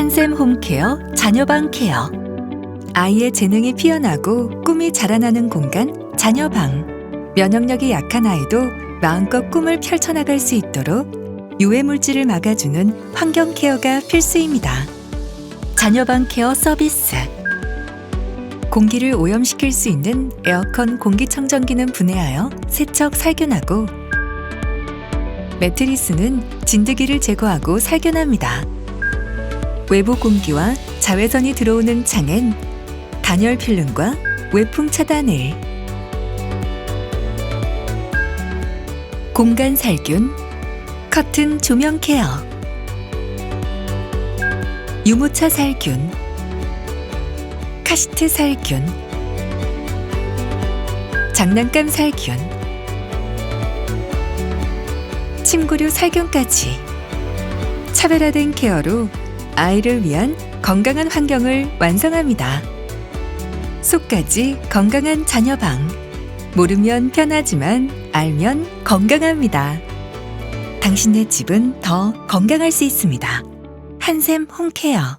한샘 홈케어 자녀방 케어 아이의 재능이 피어나고 꿈이 자라나는 공간 자녀방 면역력이 약한 아이도 마음껏 꿈을 펼쳐나갈 수 있도록 유해 물질을 막아주는 환경 케어가 필수입니다. 자녀방 케어 서비스 공기를 오염시킬 수 있는 에어컨 공기청정기는 분해하여 세척 살균하고 매트리스는 진드기를 제거하고 살균합니다. 외부 공기와 자외선이 들어오는 창엔 단열 필름과 외풍 차단을 공간 살균 커튼 조명 케어. 유모차 살균 카시트 살균. 장난감 살균. 침구류 살균까지 차별화된 케어로 아이를 위한 건강한 환경을 완성합니다. 속까지 건강한 자녀방. 모르면 편하지만 알면 건강합니다. 당신의 집은 더 건강할 수 있습니다. 한샘 홈케어.